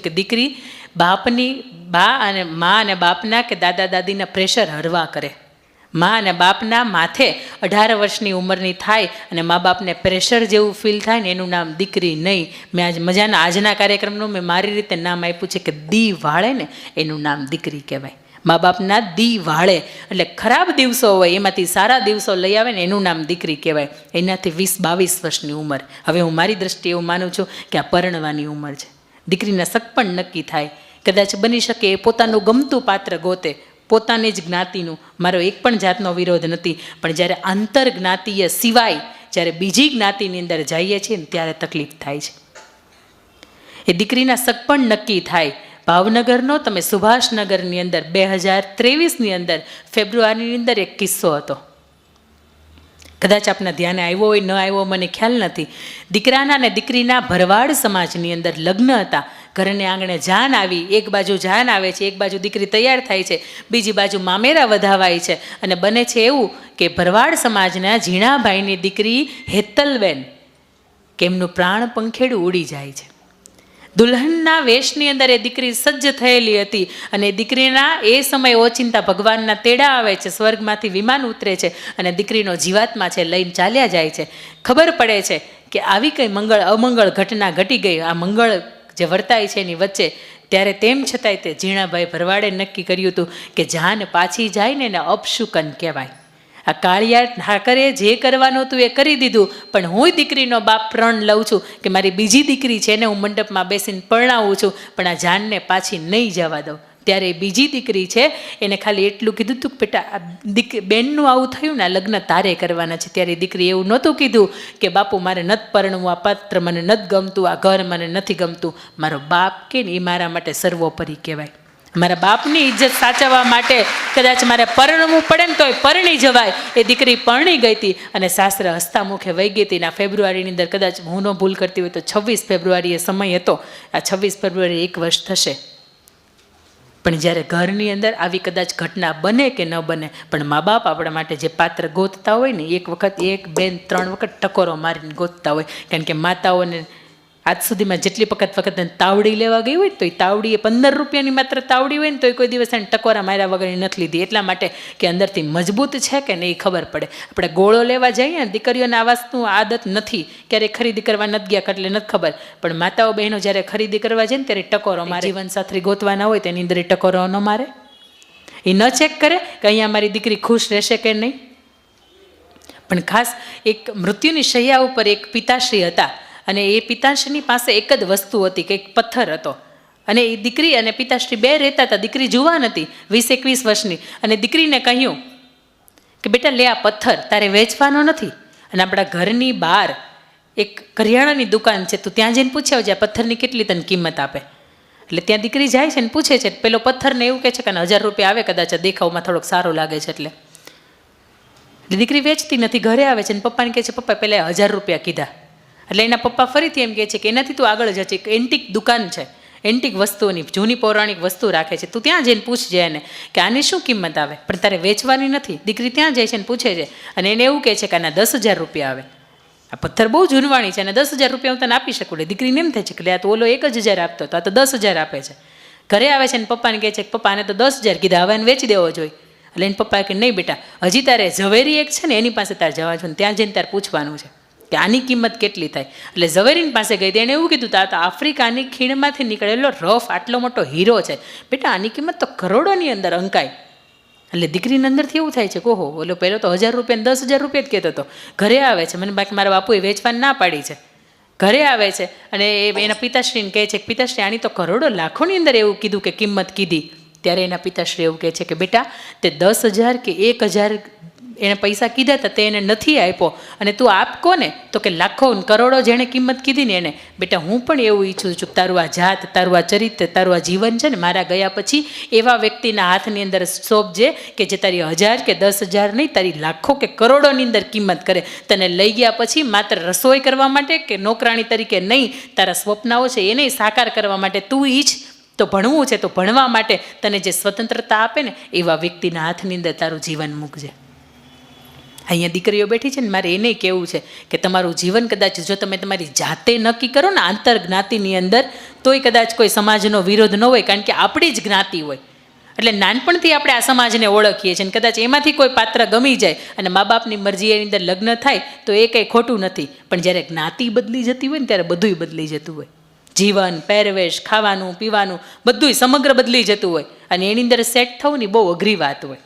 કે દીકરી બાપની, બા અને મા અને બાપના કે દાદા દાદીના પ્રેશર હરવા કરે. મા અને બાપના માથે અઢાર વર્ષની ઉંમરની થાય અને મા બાપને પ્રેશર જેવું ફીલ થાય ને એનું નામ દીકરી નહીં. મેં આજ મજાના આજના કાર્યક્રમનું મેં મારી રીતે નામ આપ્યું છે કે દી વાળે ને એનું નામ દીકરી કહેવાય. મા બાપના દી વાળે. એટલે ખરાબ દિવસો હોય, એમાંથી સારા દિવસો લઈ આવે ને એનું નામ દીકરી કહેવાય. એનાથી વીસ બાવીસ વર્ષની ઉંમર. હવે હું મારી દ્રષ્ટિએ એવું માનું છું કે આ પરણવાની ઉંમર છે. દીકરીના શક પણ નક્કી થાય. કદાચ બની શકે એ પોતાનું ગમતું પાત્ર ગોતે. પોતાની જ જ્ઞાતિનું. મારો એક પણ જાતનો વિરોધ નથી. પણ જ્યારે આંતર જ્ઞાતિય સિવાય જ્યારે બીજી જ્ઞાતિની અંદર જઈએ છીએ ને ત્યારે તકલીફ થાય છે. એ દીકરીના શક પણ નક્કી થાય. ભાવનગરનો, તમે સુભાષનગરની અંદર બે હજાર ત્રેવીસની અંદર, ફેબ્રુઆરીની અંદર એક કિસ્સો હતો. કદાચ આપના ધ્યાને આવ્યો હોય, ન આવ્યો મને ખ્યાલ નથી. દીકરાના અને દીકરીના ભરવાડ સમાજની અંદર લગ્ન હતા. ઘરને આંગણે જાન આવી, એક બાજુ જાન આવે છે, એક બાજુ દીકરી તૈયાર થાય છે, બીજી બાજુ મામેરા વધાવાય છે. અને બને છે એવું કે ભરવાડ સમાજના ઝીણાભાઈની દીકરી હેતલબેન કેમનું પ્રાણ પંખેડું ઉડી જાય છે. દુલ્હનના વેશની અંદર એ દીકરી સજ્જ થયેલી હતી અને દીકરીના એ સમયે ઓચિંતા ભગવાનના તેડા આવે છે, સ્વર્ગમાંથી વિમાન ઉતરે છે અને દીકરીનો જીવાત્મા છે, લઈને ચાલ્યા જાય છે. ખબર પડે છે કે આવી કંઈ મંગળ, અમંગળ ઘટના ઘટી ગઈ. આ મંગળ જે વર્તાય છે એની વચ્ચે ત્યારે તેમ છતાંય તે ઝીણાભાઈ ભરવાડે નક્કી કર્યું હતું કે જાન પાછી જાય ને એને અપશુકન કહેવાય. આ કાળિયા ઠાકરે જે કરવાનું હતું એ કરી દીધું. પણ હું દીકરીનો બાપ પ્રણ લઉં છું કે મારી બીજી દીકરી છે એને હું મંડપમાં બેસીને પરણાવું છું, પણ આ જાનને પાછી નહીં જવા દઉં. ત્યારે બીજી દીકરી છે, એને ખાલી એટલું કીધું કે બેટા દીક, બેનનું આવું થયું ને આ લગ્ન તારે કરવાના છે. ત્યારે દીકરી એવું નહોતું કીધું કે બાપુ, મારે નથી પરણવું, આ પાત્ર મને નથી ગમતું, આ ઘર મને નથી ગમતું. મારો બાપ કે ને એ મારા માટે સર્વોપરી કહેવાય. મારા બાપની ઇજ્જત સાચવવા માટે કદાચ મારે પરણવું પડે ને તોય પરણી જવાય. એ દીકરી પરણી ગઈ હતી અને સાસરે હસતા મુખે વહી ગઈ હતી. ને ફેબ્રુઆરીની અંદર કદાચ હું ન ભૂલ કરતી હોય તો છવ્વીસ ફેબ્રુઆરીએ સમય હતો. આ છવ્વીસ ફેબ્રુઆરી એક વર્ષ થશે. પણ જ્યારે ઘરની અંદર આવી કદાચ ઘટના બને કે ન બને, પણ મા બાપ આપણા માટે જે પાત્ર ગોતતા હોય ને, એક વખત એક બેન ત્રણ વખત ટકોરો મારીને ગોતતા હોય. કારણ કે માતાઓને આજ સુધીમાં જેટલી વખત વખત એને તાવડી લેવા ગઈ હોય તો એ તાવડી એ પંદર રૂપિયાની માત્ર તાવડી હોય ને તો એ કોઈ દિવસ એને ટકોરા માર્યા વગરની નથી લીધી. એટલા માટે કે અંદરથી મજબૂત છે કે નહીં ખબર પડે. આપણે ગોળો લેવા જઈએ ને દીકરીઓને આ વસ્તુ આદત નથી. ક્યારેય ખરીદી કરવા નથી ગયા એટલે નથી ખબર. પણ માતાઓ બહેનો જ્યારે ખરીદી કરવા જાય ને ત્યારે ટકોરો મારે. જીવનસાથી ગોતવાના હોય તેની અંદર એ ટકોરો ન મારે. એ ન ચેક કરે કે અહીંયા મારી દીકરી ખુશ રહેશે કે નહીં. પણ ખાસ એક મૃત્યુની શૈયા ઉપર એક પિતાશ્રી હતા. અને એ પિતાશ્રીની પાસે એક જ વસ્તુ હતી કે એક પથ્થર હતો. અને એ દીકરી અને પિતાશ્રી બે રહેતા હતા. દીકરી જુવાન હતી, વીસ એકવીસ વર્ષની. અને દીકરીને કહ્યું કે, બેટા, લે આ પથ્થર, તારે વેચવાનો નથી. અને આપણા ઘરની બહાર એક કરિયાણાની દુકાન છે. તું ત્યાં જઈને પૂછ્યા આવજે, આ પથ્થરની કેટલી તને કિંમત આપે. એટલે ત્યાં દીકરી જાય છે ને પૂછે છે, પેલો પથ્થરને એવું કહે છે કે હજાર રૂપિયા આવે, કદાચ દેખાવમાં થોડોક સારો લાગે છે એટલે. એટલે દીકરી વેચતી નથી, ઘરે આવે છે અને પપ્પાને કહે છે, પપ્પા પહેલાં હજાર રૂપિયા કીધા. એટલે એના પપ્પા ફરીથી એમ કહે છે કે એનાથી તું આગળ જશે એક એન્ટિક દુકાન છે. એન્ટિક વસ્તુઓની, જૂની પૌરાણિક વસ્તુ રાખે છે. તું ત્યાં જઈને પૂછજે એને કે આની શું કિંમત આવે? પણ તારે વેચવાની નથી. દીકરી ત્યાં જાય છે ને પૂછે છે. અને એને એવું કહે છે કે આના દસ હજાર રૂપિયા આવે. આ પથ્થર બહુ જૂનવાણી છે. અને દસ હજાર રૂપિયા હું તને આપી શકું. એટલે દીકરીને એમ થાય છે કે આ તો ઓલો એક જ હજાર આપતો હતો. આ તો દસ હજાર આપે છે. ઘરે આવે છે અને પપ્પાને કહે છે કે પપ્પા, આને તો દસ હજાર કીધા. હવે એને વેચી દેવો જોઈએ. એટલે એને પપ્પાએ કે નહીં બેટા, હજી તારે ઝવેરી એક છે ને, એની પાસે તારે જવા છે ને, ત્યાં જઈને તારે પૂછવાનું છે. કે આની કિંમત કેટલી થાય? એટલે ઝવેરીન પાસે ગઈ એણે એવું કીધું તા આફ્રિકાની ખીણમાંથી નીકળેલો રફ આટલો મોટો હીરો છે. બેટા, આની કિંમત તો કરોડોની અંદર અંકાય. એટલે દીકરીની અંદરથી એવું થાય છે કે, ઓહો, ઓલો પહેલો તો હજાર રૂપિયા દસ હજાર રૂપિયા જ કહેતો હતો. ઘરે આવે છે. મને બાકી મારા બાપુએ વેચવાની ના પાડી છે. ઘરે આવે છે. અને એના પિતાશ્રીને કહે છે કે, પિતાશ્રી, આની તો કરોડો લાખોની અંદર એવું કીધું કે કિંમત કીધી. ત્યારે એના પિતાશ્રી એવું કહે છે કે, બેટા, તે દસ હજાર કે એક હજાર એણે પૈસા કીધા હતા તે એને નથી આપ્યો. અને તું આપ કોને તો કે લાખો કરોડો જેણે કિંમત કીધી ને એને. બેટા, હું પણ એવું ઈચ્છું છું, તારું આ જાત, તારું આ ચરિત્ર, તારું આ જીવન છે ને, મારા ગયા પછી એવા વ્યક્તિના હાથની અંદર સોંપજે કે જે તારી હજાર કે દસ હજાર નહીં, તારી લાખો કે કરોડોની અંદર કિંમત કરે. તને લઈ ગયા પછી માત્ર રસોઈ કરવા માટે કે નોકરાણી તરીકે નહીં, તારા સ્વપ્નાઓ છે એને સાકાર કરવા માટે તું ઈચ્છ. તો ભણવું છે, તો ભણવા માટે તને જે સ્વતંત્રતા આપે ને, એવા વ્યક્તિના હાથની અંદર તારું જીવન મૂકજે. અહીંયા દીકરીઓ બેઠી છે ને મારે એને કહેવું છે કે તમારું જીવન કદાચ જો તમે તમારી જાતે નક્કી કરો ને આંતર જ્ઞાતિની અંદર, તોય કદાચ કોઈ સમાજનો વિરોધ ન હોય, કારણ કે આપણી જ જ્ઞાતિ હોય. એટલે નાનપણથી આપણે આ સમાજને ઓળખીએ છીએ અને કદાચ એમાંથી કોઈ પાત્ર ગમી જાય અને મા બાપની મરજી એની અંદર લગ્ન થાય, તો એ કંઈ ખોટું નથી. પણ જ્યારે જ્ઞાતિ બદલી જતી હોય ને ત્યારે બધુંય બદલી જતું હોય. જીવન, પહેરવેશ, ખાવાનું, પીવાનું બધુંય સમગ્ર બદલી જતું હોય. અને એની અંદર સેટ થવું ને બહુ અઘરી વાત હોય.